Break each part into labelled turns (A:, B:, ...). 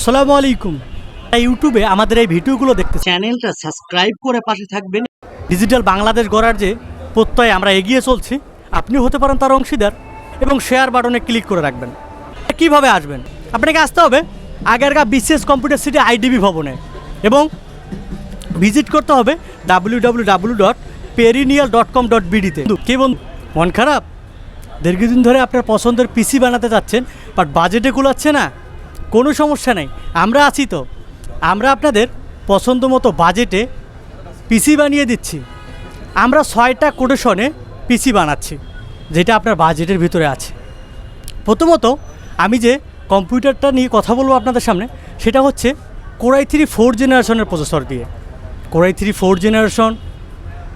A: আসসালামু আলাইকুম। ইউটিউবে আমাদের এই ভিডিওগুলো দেখতে
B: চ্যানেলটা সাবস্ক্রাইব করে পাশে থাকবেন।
A: ডিজিটাল বাংলাদেশ গড়ার যে প্রত্যয়ে আমরা এগিয়ে চলছি আপনিও হতে পারেন তার অংশীদার এবং শেয়ার বাটনে ক্লিক করে রাখবেন। কীভাবে আসবেন? আপনাকে আসতে হবে আগেরকার বিসিএস কম্পিউটার সিটি আইডিবি ভবনে এবং ভিজিট করতে হবে W W W dot perennial dot com dot বিডিতে কে বন্ধু? মন খারাপ? দীর্ঘদিন ধরে আপনার পছন্দের পিসি বানাতে চাচ্ছেন বাট বাজেটে কুলাচ্ছে না। কোনো সমস্যা নেই। আমরা আছি তো। আমরা আপনাদের পছন্দ মতো বাজেটে পিসি বানিয়ে দিচ্ছি। আমরা ছয়টা কোটেশনে পিসি বানাচ্ছি, যেটা আপনার বাজেটের ভিতরে আছে। প্রথমত, আমি যে কম্পিউটারটা নিয়ে কথা বলব আপনাদের সামনে, সেটা হচ্ছে কোরাই থ্রি ফোর জেনারেশনের প্রসেসর দিয়ে। Core i three four generation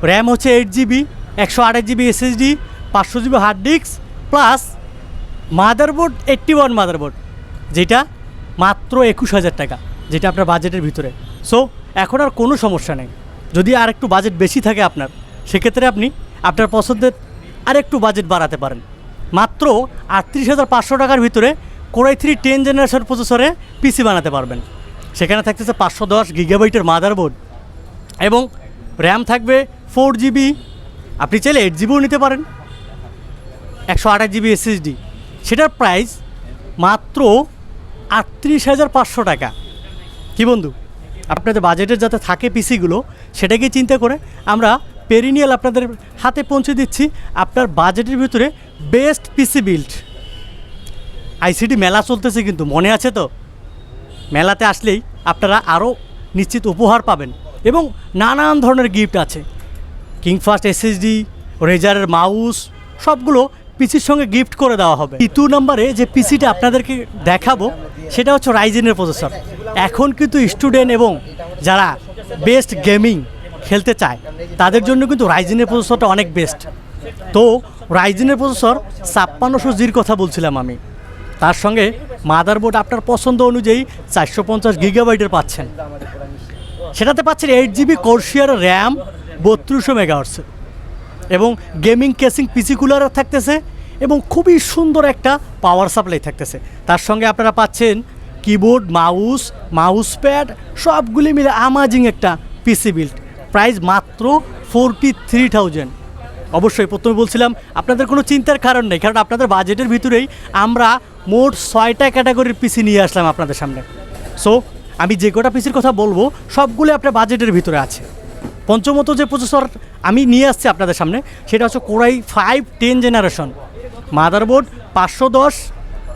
A: RAM হচ্ছে এইট জিবি একশো আঠাশ জিবি এসএসডি পাঁচশো GB hard disk plus motherboard eighty one motherboard যেটা মাত্র একুশ হাজার টাকা, যেটা আপনার বাজেটের ভিতরে। সো এখন আর কোনো সমস্যা নেই। যদি আর একটু বাজেট বেশি থাকে আপনার, সেক্ষেত্রে আপনি আপনার পছন্দের আর একটু বাজেট বাড়াতে পারেন। মাত্র আটত্রিশ হাজার পাঁচশো টাকার ভিতরে core i three ten generation প্রসেসরে পিসি বানাতে পারবেন। সেখানে থাকতেছে পাঁচশো দশ গিগাবাইটের মাদারবোর্ড এবং র্যাম থাকবে ফোর জিবি আপনি চাইলে এইট জিবিও নিতে পারেন। একশো আঠাশ জিবি এসএসডি সেটার প্রাইস মাত্র আটত্রিশ হাজার পাঁচশো টাকা। কি বন্ধু? আপনাদের বাজেটের যাতে থাকে পিসিগুলো, সেটাকে চিন্তা করে আমরা পেরিনিয়াল আপনাদের হাতে পৌঁছে দিচ্ছি আপনার বাজেটের ভিতরে বেস্ট পিসি বিল্ড। আইসিডি মেলা চলতেছে কিন্তু, মনে আছে তো? মেলাতে আসলেই আপনারা আরও নিশ্চিত উপহার পাবেন এবং নানান ধরনের গিফট আছে। কিংফাস্ট এসএসডি, রেজারের মাউস, সবগুলো পিসির সঙ্গে গিফট করে দেওয়া হবে। তৃতীয় নম্বরে যে পিসিটা আপনাদেরকে দেখাবো, সেটা হচ্ছে রাইজেনের প্রসেসর এখন কিন্তু স্টুডেন্ট এবং যারা বেস্ট গেমিং খেলতে চায়, তাদের জন্য কিন্তু রাইজেনের প্রসেসরটা অনেক বেস্ট তো রাইজেনের প্রসেসর ছাপ্পান্নশো জির কথা বলছিলাম আমি। তার সঙ্গে মাদারবোর্ড আপনার পছন্দ অনুযায়ী চারশো পঞ্চাশ গিগাবাইটের পাচ্ছেন। সেটাতে পাচ্ছেন এইট জিবি কোর্সিয়ার র্যাম বত্রিশশো মেগাহার্সের এবং গেমিং কেসিং পিসি কুলারও থাকতেছে এবং খুবই সুন্দর একটা পাওয়ার সাপ্লাই থাকতেছে। তার সঙ্গে আপনারা পাচ্ছেন কিবোর্ড মাউস মাউস প্যাড সবগুলি মিলে আমাজিং একটা পিসি বিল্ড প্রাইস মাত্র ফোরটি থ্রি থাউজেন্ড অবশ্যই প্রথমে বলছিলাম, আপনাদের কোনো চিন্তার কারণ নেই, কারণ আপনাদের বাজেটের ভিতরেই আমরা মোট ছয়টা ক্যাটাগরির পিসি নিয়ে আসলাম আপনাদের সামনে। সো আমি যে কটা পিসির কথা বলব, সবগুলো আপনার বাজেটের ভিতরে আছে। পঞ্চমত যে প্রসেসর আমি নিয়ে আসছি আপনাদের সামনে। সেটা হচ্ছে core i five ten generation motherboard পাঁচশো দশ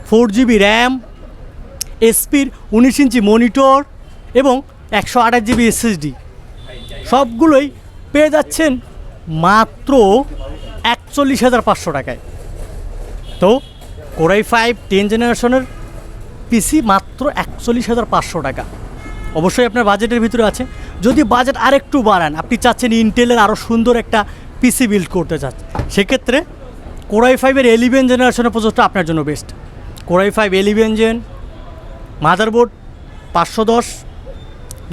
A: ফোর জিবি র্যাম এসপির উনিশ ইঞ্চি মনিটর এবং একশো আঠাশ জিবি এসএসডি সবগুলোই পেয়ে যাচ্ছেন মাত্র একচল্লিশ হাজার পাঁচশো টাকায়। তো কোরাই ফাইভ টেন জেনারেশনের পিসি মাত্র একচল্লিশ হাজার পাঁচশো টাকা। অবশ্যই আপনার বাজেটের ভিতরে আছে। যদি বাজেট আরেকটু বাড়ান, আপনি চাচ্ছেন ইন্টেলের আরও সুন্দর একটা পিসি বিল্ড করতে চাচ্ছেন। সেক্ষেত্রে কোরাই ফাইভের এলিভেন জেনারেশনের প্রসেসটা আপনার জন্য best core i five eleven gen motherboard পাঁচশো দশ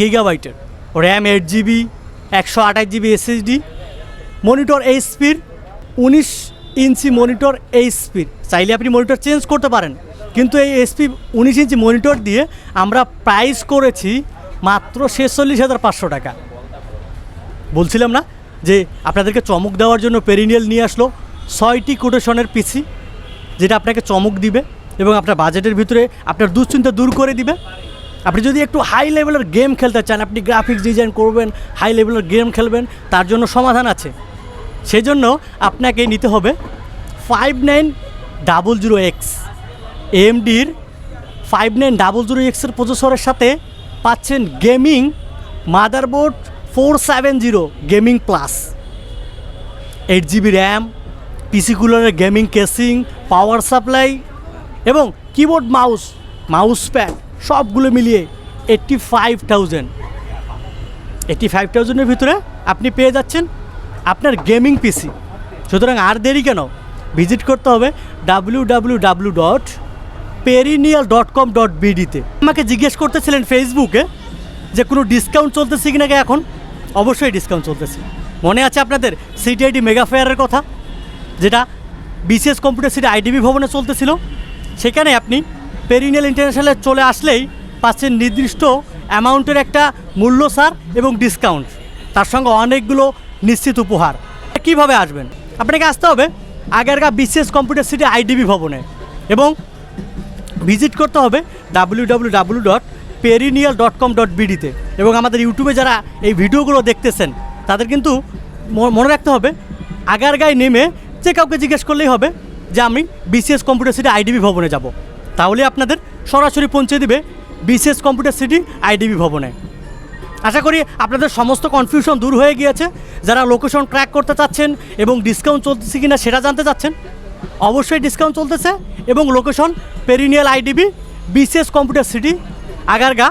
A: গিগাবাইটের র্যাম এইট জিবি একশো আঠাশ জিবি এসএসডি মনিটর এইচপির উনিশ ইঞ্চি মনিটর এইচপির চাইলে আপনি মনিটর চেঞ্জ করতে পারেন। কিন্তু এই এসপি উনিশ ইঞ্চি মনিটর দিয়ে আমরা প্রাইস করেছি মাত্র ছেচল্লিশ হাজার পাঁচশো টাকা। বলছিলাম না যে আপনাদেরকে চমক দেওয়ার জন্য পেরিনিয়াল নিয়ে আসলো ছয়টি কোটেশনের পিসি যেটা আপনাকে চমক দিবে এবং আপনার বাজেটের ভিতরে আপনার দুশ্চিন্তা দূর করে দিবে। আপনি যদি একটু হাই লেভেলের গেম খেলতে চান, আপনি গ্রাফিক্স ডিজাইন করবেন হাই লেভেলের গেম খেলবেন, তার জন্য সমাধান আছে। সেই জন্য আপনাকে নিতে হবে five nine double zero X এমডির five nine double zero এক্সের প্রসেসরের সাথে পাচ্ছেন gaming motherboard four seven zero gaming plus. Eight GB RAM PC কুলারের gaming casing power supply এবং কিবোর্ড মাউস মাউস প্যাড সবগুলো মিলিয়ে eighty five thousand eighty five থাউজেন্ডের ভিতরে আপনি পেয়ে যাচ্ছেন আপনার গেমিং পিসি সুতরাং আর দেরি কেন? ভিজিট করতে হবে W W W dot perennial dot com dot বিডিতে আমাকে জিজ্ঞেস করতেছিলেন ফেসবুকে যে কোনো ডিসকাউন্ট চলতেছে কি নাকি এখন? অবশ্যই ডিসকাউন্ট চলতেছে। মনে আছে আপনাদের সিটিআইডি মেগা ফেয়ারের কথা? যেটা বিসিএস কম্পিউটার সিটি আইডিবি ভবনে চলতেছিল। সেখানে আপনি পেরিনিয়াল ইন্টারন্যাশনালে চলে আসলেই পাচ্ছেন নির্দিষ্ট অ্যামাউন্টের একটা মূল্য সার এবং ডিসকাউন্ট তার সঙ্গে অনেকগুলো নিশ্চিত উপহার। কীভাবে আসবেন? আপনাকে আসতে হবে আগেরকার বিসিএস কম্পিউটার সিটি আইডিবি ভবনে। এবং ভিজিট করতে হবে W W dot perennial dot com dot এবং আমাদের ইউটিউবে যারা এই ভিডিওগুলো দেখতেছেন, তাদের কিন্তু মনে রাখতে হবে আগার গায়ে নেমে যে কাউকে জিজ্ঞেস করলেই হবে যে আমি বিসিএস কম্পিউটার সিটি আইডিবি ভবনে যাব। তাহলে আপনাদের সরাসরি পৌঁছে দিবে বিসিএস কম্পিউটার সিটি আইডিবি ভবনে। আশা করি আপনাদের সমস্ত কনফিউশন দূর হয়ে গিয়েছে। যারা লোকেশন ট্র্যাক করতে চাচ্ছেন এবং ডিসকাউন্ট চলতেছে কিনা সেটা জানতে চাচ্ছেন, অবশ্যই ডিসকাউন্ট চলতেছে এবং লোকেশন পেরিনিয়াল আইডিবি বিশেষ কম্পিউটার সিটি, আগারগা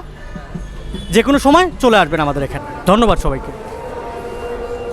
A: যে কোনো সময় চলে আসবেন আমাদের এখানে। ধন্যবাদ সবাইকে।